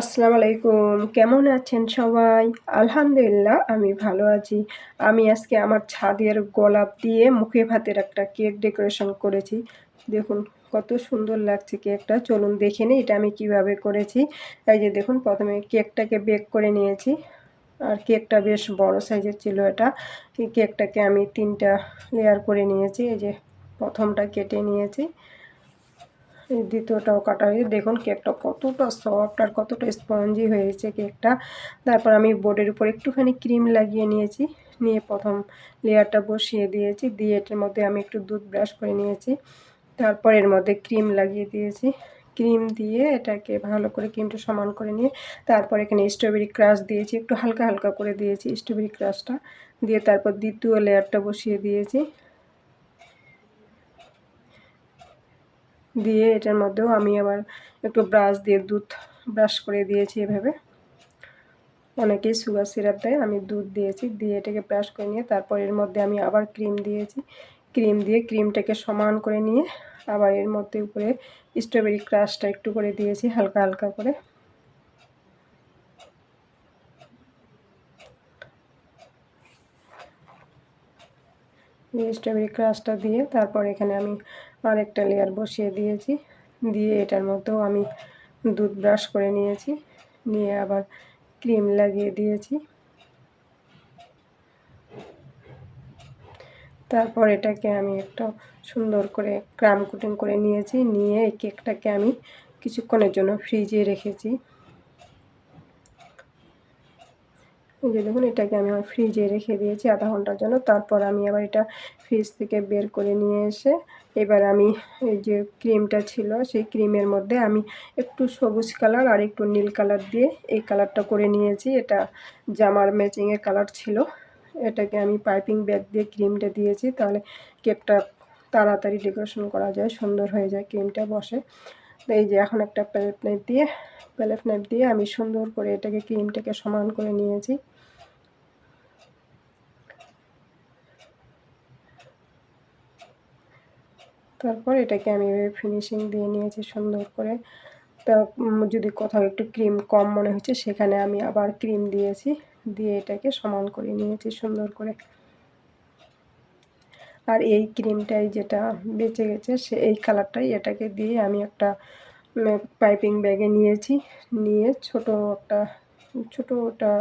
আসসালামু আলাইকুম কেমন আছেন সবাই? আলহামদুলিল্লাহ, আমি ভালো আছি। আমি আজকে আমার ছাদের গোলাপ দিয়ে মুখে ভাতের একটা কেক ডেকোরেশন করেছি। দেখুন, কত সুন্দর লাগছে কেকটা। চলুন দেখে নিই এটা আমি কীভাবে করেছি। এই যে দেখুন, প্রথমে কেকটাকে বেক করে নিয়েছি। আর কেকটা বেশ বড় সাইজের ছিল এটা। কেকটাকে আমি তিনটা লেয়ার করে নিয়েছি। এই যে প্রথমটা কেটে নিয়েছি। দ্বিতীয়টাও কাটা হয়েছে। দেখুন কেকটা কতটা সফট আর কতটা স্পঞ্জি হয়েছে কেকটা। তারপর আমি বোর্ডের উপর একটুখানি ক্রিম লাগিয়ে নিয়েছি। নিয়ে প্রথম লেয়ারটা বসিয়ে দিয়েছি। দিয়ে এটার মধ্যে আমি একটু দুধ ব্রাশ করে নিয়েছি। তারপর এর মধ্যে ক্রিম লাগিয়ে দিয়েছি। ক্রিম দিয়ে এটাকে ভালো করে ক্রিমটা সমান করে নিয়ে তারপর এখানে স্ট্রবেরি ক্রাশ দিয়েছি। একটু হালকা হালকা করে দিয়েছি স্ট্রবেরি ক্রাশটা দিয়ে তারপর দ্বিতীয় লেয়ারটা বসিয়ে দিয়েছি। দিয়ে এটার মধ্যেও আমি আবার একটু ব্রাশ দিয়ে দুধ ব্রাশ করে দিয়েছি এভাবে। অনেকেই সুগার সিরাপ দেয়, আমি দুধ দিয়েছি, দিয়ে এটাকে ব্রাশ করে নিয়ে তারপর এর মধ্যে আমি আবার ক্রিম দিয়েছি। ক্রিম দিয়ে ক্রিমটাকে সমান করে নিয়ে আবার এর মধ্যে উপরে স্ট্রবেরি ক্রাশটা একটু করে দিয়েছি, হালকা হালকা করে। স্ট্রবেরি ক্রাশটা দিয়ে তারপর এখানে আমি আরেকটা লেয়ার বসিয়ে দিয়েছি। দিয়ে এটার মধ্যেও আমি দুধ ব্রাশ করে নিয়েছি। নিয়ে আবার ক্রিম লাগিয়ে দিয়েছি। তারপর এটাকে আমি একটা সুন্দর করে ক্রাম কুটিং করে নিয়েছি। নিয়ে এই কেকটাকে আমি কিছুক্ষণের জন্য ফ্রিজে রেখেছি এই যে দেখুন, এটাকে আমি আমার ফ্রিজে রেখে দিয়েছি আধা ঘণ্টার জন্য। তারপর আমি আবার এটা ফ্রিজ থেকে বের করে নিয়ে এসে এবার আমি এই যে ক্রিমটা ছিল, সেই ক্রিমের মধ্যে আমি একটু সবুজ কালার আর একটু নীল কালার দিয়ে এই কালারটা করে নিয়েছি। এটা জামার ম্যাচিংয়ের কালার ছিল। এটাকে আমি পাইপিং ব্যাগ দিয়ে ক্রিমটা দিয়েছি। তাহলে কেকটা তাড়াতাড়ি ডেকোরেশন করা যায়, সুন্দর হয়ে যায় ক্রিমটা বসে। এই যে এখন একটা প্যালেট নাইফ দিয়ে, প্যালেট নাইফ দিয়ে আমি সুন্দর করে এটাকে ক্রিমটাকে সমান করে নিয়েছি। তারপর এটাকে আমি ফিনিশিং দিয়ে নিয়েছি সুন্দর করে। তা যদি কোথাও একটু ক্রিম কম মনে হচ্ছে, সেখানে আমি আবার ক্রিম দিয়েছি, দিয়ে এটাকে সমান করে নিয়েছি সুন্দর করে। আর এই ক্রিমটাই যেটা বেঁচে গেছে, সে এই কালারটাই এটাকে দিয়ে আমি একটা পাইপিং ব্যাগে নিয়েছি। নিয়ে ছোট একটা ছোটোটা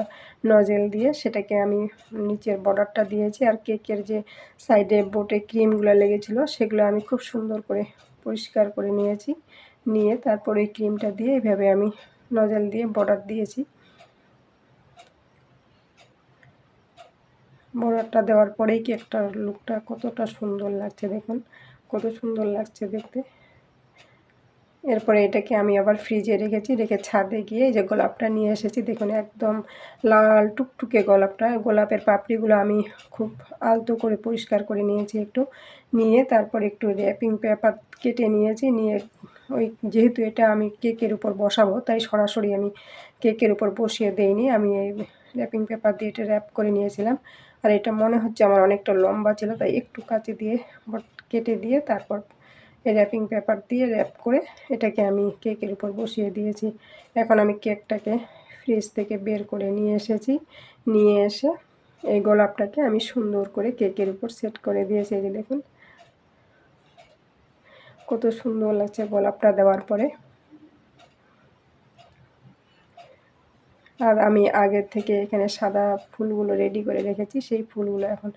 নজেল দিয়ে সেটাকে আমি নিচের বর্ডারটা দিয়েছি। আর কেকের যে সাইডে বোটে ক্রিমগুলো লেগেছিলো সেগুলো আমি খুব সুন্দর করে পরিষ্কার করে নিয়েছি। নিয়ে তারপর ক্রিমটা দিয়ে এইভাবে আমি নজেল দিয়ে বর্ডার দিয়েছি। বর্ডারটা দেওয়ার পরেই কেকটার লুকটা কতটা সুন্দর লাগছে দেখুন, কত সুন্দর লাগছে দেখতে। এরপরে এটাকে আমি আবার ফ্রিজে রেখেছি, রেখে ছাদে গিয়ে এই যে গোলাপটা নিয়ে এসেছি, দেখুন একদম লাল টুকটুকে গোলাপটা, গোলাপের পাপড়িগুলো আমি খুব আলতো করে পরিষ্কার করে নিয়েছি একটু, নিয়ে তারপর একটু র্যাপিং পেপার কেটে নিয়েছি, নিয়ে ওই যেহেতু এটা আমি কেকের উপর বসাবো, তাই সরাসরি আমি কেকের উপর বসিয়ে দেইনি, আমি এই র্যাপিং পেপার দিয়ে এটা র্যাপ করে নিয়েছিলাম। আর এটা মনে হচ্ছে আমার অনেকটা লম্বা ছিল, তাই একটু কাঁচি দিয়ে কেটে দিয়ে তারপর র্যাপিং পেপার দিয়ে র্যাপ করে এটাকে আমি কেকের উপর বসিয়ে দিয়েছি। এখন আমি কেকটাকে ফ্রিজ থেকে বের করে নিয়ে এসেছি। নিয়ে এসে এই গোলাপটাকে আমি সুন্দর করে কেকের উপর সেট করে দিয়েছি, এই যে দেখুন। কত সুন্দর লাগছে গোলাপটা দেওয়ার পরে। আর আমি আগের থেকে এখানে সাদা ফুলগুলো রেডি করে রেখেছি। সেই ফুলগুলো এখন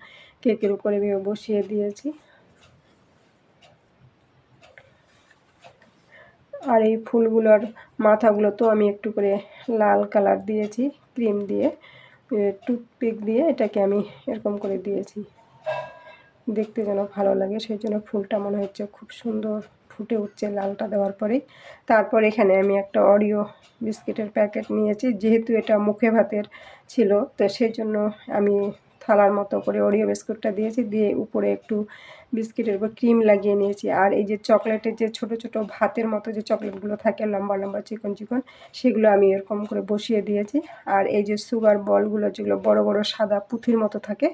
কেকের উপরে বসিয়ে দিয়েছি। আর এই ফুলগুলোর মাথাগুলো তো আমি একটু করে লাল কালার দিয়েছি, ক্রিম দিয়ে টুথপিক দিয়ে এটাকে আমি এরকম করে দিয়েছি। দেখতে যেন ভালো লাগে, সেই জন্য ফুলটা মনে হচ্ছে খুব সুন্দর। ফুটে উঠছে লালটা দেওয়ার পরে তারপর এখানে আমি একটা অরিও বিস্কিটের প্যাকেট নিয়েছি, যেহেতু এটা মুখে ভাতের ছিল, তো সেই জন্য আমি থালার মতো করে ওরিও বিস্কুটটা দিয়েছি, দিয়ে উপরে একটু বিস্কিটের উপর ক্রিম লাগিয়ে নিয়েছি। আর এই যে চকলেটের যে ছোট ছোট ভাতের মতো যে চকলেটগুলো থাকে, লম্বা লম্বা, চিকন চিকন, সেগুলো আমি এরকম করে বসিয়ে দিয়েছি। আর এই যে সুগার বলগুলো যেগুলো বড় বড় সাদা পুঁথির মতো থাকে,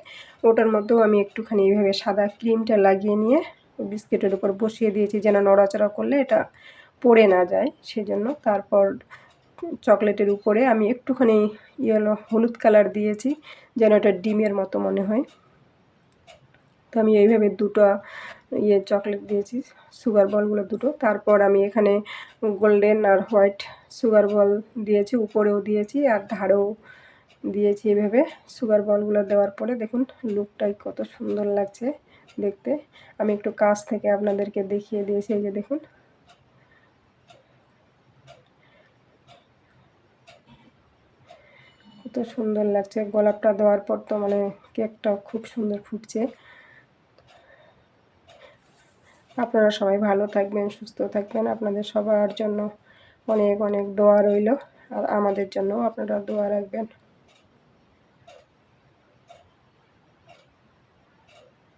ওটার মধ্যেও আমি একটুখানি এইভাবে সাদা ক্রিমটা লাগিয়ে নিয়ে বিস্কিটের উপর বসিয়ে দিয়েছি যেন নড়াচড়া করলে এটা পড়ে না যায়। সেজন্য তারপর চকলেটের উপরে আমি একটুখানি ইয়েলো হলুদ কালার দিয়েছি যেন এটা ডিমের মতো মনে হয়। তো আমি এইভাবে দুটো ইয়ে চকলেট দিয়েছি, সুগার বলগুলো দুটো। তারপর আমি এখানে গোল্ডেন আর হোয়াইট সুগার বল দিয়েছি, উপরেও দিয়েছি আর ধারেও দিয়েছি এভাবে সুগার বলগুলো দেওয়ার পরে দেখুন লুকটাই কত সুন্দর লাগছে। দেখতে। আমি একটু কাছ থেকে আপনাদেরকে দেখিয়ে দিয়েছি, এই যে দেখুন। কত সুন্দর লাগছে। গোলাপটা দেওয়ার পর তো মানে কেকটা খুব সুন্দর ফুটছে। আপনারা সবাই ভালো থাকবেন, সুস্থ থাকবেন। আপনাদের সবার জন্য অনেক অনেক দোয়া রইল। আর আমাদের জন্য আপনারা দোয়া রাখবেন।